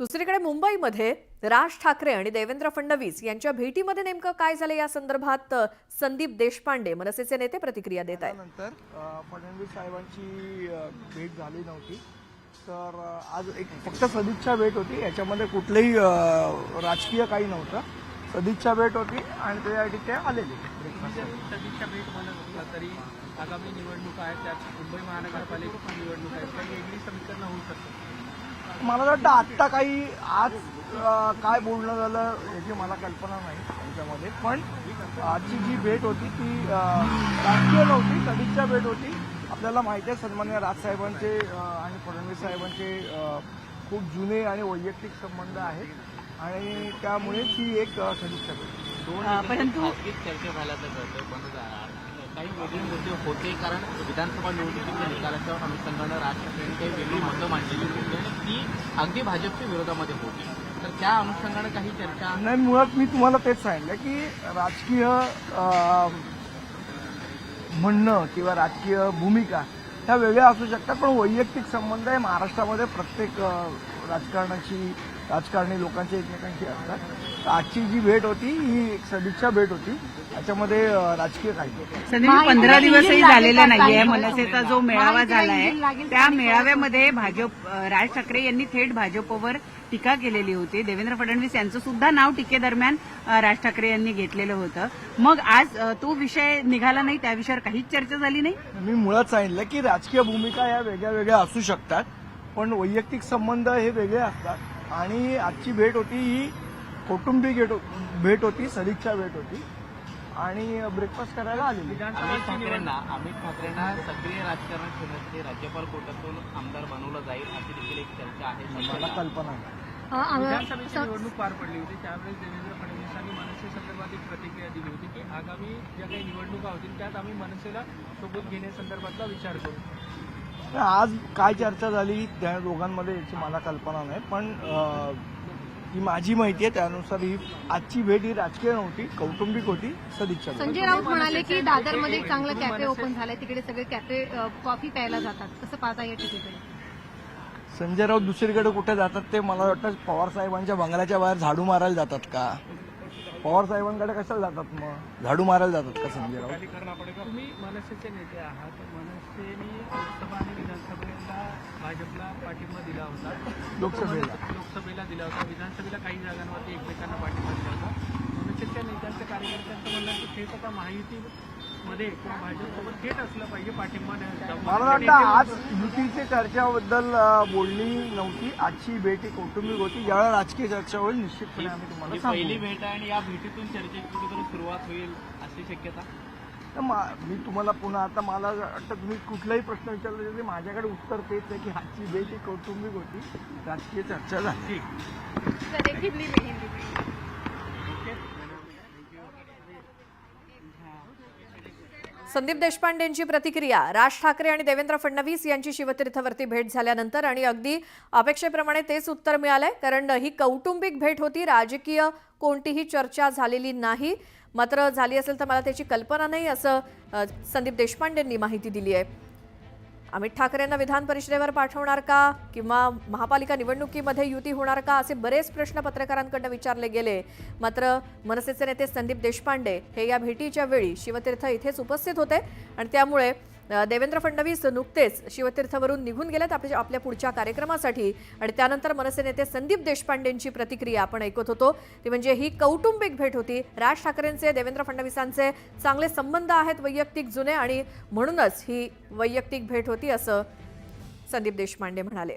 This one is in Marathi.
दुसरीकडे मुंबईमध्ये राज ठाकरे आणि देवेंद्र फडणवीस यांच्या भेटीमध्ये नेमकं काय झालं या संदर्भात संदीप देशपांडे मनसेचे नेते प्रतिक्रिया देत आहेत. त्यानंतर अ, फडणवीस साहेबांची भेट झाली नव्हती. तर आज एक फक्त सदिच्छा भेट होती. याच्यामध्ये कुठलंही राजकीय काही नव्हतं. सदिच्छा भेट होती आणि त्यासाठी ते आलेले. सदिच्छा भेट म्हणत असला तरी आगामी निवडणुका आहेत त्यात मुंबई महानगरपालिकेची निवडणूक आहे. वेगळी समीकरणं होऊ शकतात. मला वाटतं आत्ता काही आज काय बोलणं झालं याची मला कल्पना नाही त्यांच्यामध्ये पण आजची जी भेट होती ती राजकीय नव्हती सदिच्छा भेट होती आपल्याला माहिती आहे सन्मान्य राजसाहेबांचे आणि फडणवीस साहेबांचे खूप जुने आणि वैयक्तिक संबंध आहेत. आणि त्यामुळे ती एक सदिच्छा भेट. परंतु- चर्चा झाल्याचं कळतं पण काही वेगळे मुद्दे होते कारण विधानसभा निवडणुकीच्या निकालाच्या अनुषंगानं राज ठाकरेंनी काही वेगळी मतं मांडलेली होती आणि ती अगदी भाजपच्या विरोधामध्ये होती. तर त्या अनुषंगानं काही चर्चा नाही मुळात मी तुम्हाला तेच सांगितलं की राजकीय म्हणणं किंवा राजकीय भूमिका ह्या वेगळ्या असू शकतात पण वैयक्तिक संबंध हे महाराष्ट्रामध्ये प्रत्येक राजकारणाची राजकारणी लोकांची एकमेकांशी असतात. तर आजची जी भेट होती ही एक सदिच्छा भेट होती. त्याच्यामध्ये राजकीय काही पंधरा दिवसही झालेला नाहीये. मनसेचा जो मेळावा झालाय त्या मेळाव्यामध्ये भाजप राज ठाकरे यांनी थेट भाजपवर टीका केलेली होती. देवेंद्र फडणवीस यांचं सुद्धा नाव टीकेदरम्यान राज ठाकरे यांनी घेतलेलं होतं. मग आज तो विषय निघाला नाही त्या विषयावर काहीच चर्चा झाली नाही? मी मुळात सांगितलं की राजकीय भूमिका या वेगळ्या वेगळ्या असू शकतात पण वैयक्तिक संबंध हे वेगळे असतात. आणि आजची भेट होती ही कौटुंबिक भेट भेट होती सदिच्छा भेट होती. आणि ब्रेकफास्ट करायला आलेली. अमित ठाकरेंना अमित ठाकरेंना सक्रिय राजकारण ठेवण्यासाठी राज्यपाल कोटातून आमदार बनवलं जाईल अशी देखील एक चर्चा आहे मला. कल्पना विधानसभेची निवडणूक पार पडली होती त्यावेळेस देवेंद्र फडणवीसांनी मनसे संदर्भात एक प्रतिक्रिया दिली होती की आगामी ज्या काही निवडणुका होतील त्यात आम्ही मनसेला सोबत घेण्यासंदर्भातला विचार करू. आज काय चर्चा झाली त्या दोघांमध्ये याची मला कल्पना नाही पण ही माझी माहिती आहे त्यानुसार ही आजची भेट ही राजकीय नव्हती कौटुंबिक होती सदिच्छा. संजय राऊत म्हणाले की दादरमध्ये एक चांगलं कॅफे ओपन झालंय तिकडे सगळे कॅफे कॉफी प्यायला जातात. कसं पाहता या टीकेकडे संजय राऊत दुसरीकडे कुठे जातात ते मला वाटतं पवार साहेबांच्या बंगल्याच्या बाहेर झाडू मारायला जातात का? पवार साहेबांकडे कशाला जातात मग? झाडू मारायला जातात का संजय राऊत तुम्ही मनसेचे नेते आहात. मनसेने लोकसभा आणि विधानसभेला भाजपला पाठिंबा दिला होता. लोकसभेला. लोकसभेला दिला होता. विधानसभेला काही जागांवरती एकमेकांना पाठिंबा दिला होता. मनसेच्या नेत्यांच्या कार्यकर्त्यांचं म्हणणं की थेट आता किंवा भाजपसोबत थेट असलं पाहिजे पाठिंबा. मला वाटतं आज युतीच्या चर्चाबद्दल बोलणी नव्हती. आजची भेट ही कौटुंबिक होती. ज्यावेळेला राजकीय चर्चा होईल निश्चितपणे आम्ही तुम्हाला पहिली सांगू. भेट आहे आणि या भेटीतून चर्चेची कुठेतरी सुरुवात होईल अशी शक्यता? तर मा- मी तुम्हाला पुन्हा आता मला वाटतं तुम्ही कुठलाही प्रश्न विचारला तरी माझ्याकडे उत्तर तेच आहे की आजची भेट ही कौटुंबिक होती. राजकीय चर्चा झाली. संदीप देशपांडेंची प्रतिक्रिया. राज ठाकरे आणि देवेंद्र फडणवीस यांची शिवतीर्थवरती भेट झाल्यानंतर आणि अगदी अपेक्षेप्रमाणे तेच उत्तर मिळालंय कारण ही कौटुंबिक भेट होती. राजकीय कोणतीही चर्चा झालेली नाही. मात्र झाली असेल तर मला त्याची कल्पना नाही असं संदीप देशपांडेंनी माहिती दिली आहे. अमित ठाकरेंना विधान परिषदेवर पाठवणार का? किंवा महापालिका निवडणुकीमध्ये युती होणार का? असे बरेच प्रश्न पत्रकारांकडनं विचारले गेले. मात्र मनसेचे नेते संदीप देशपांडे हे या भेटीच्या वेळी शिवतीर्थ इथेच उपस्थित होते. आणि त्यामुळे देवेंद्र फडणवीस नुकतेच शिवतीर्थवरून निघून गेलेत आपल्या आपल्या पुढच्या कार्यक्रमासाठी. आणि त्यानंतर मनसे नेते संदीप देशपांडेंची प्रतिक्रिया आपण ऐकत होतो. ती म्हणजे ही कौटुंबिक भेट होती. राज ठाकरेंचे देवेंद्र फडणवीसांचे चांगले संबंध आहेत वैयक्तिक जुने आणि म्हणूनच ही वैयक्तिक भेट होती असं संदीप देशपांडे म्हणाले.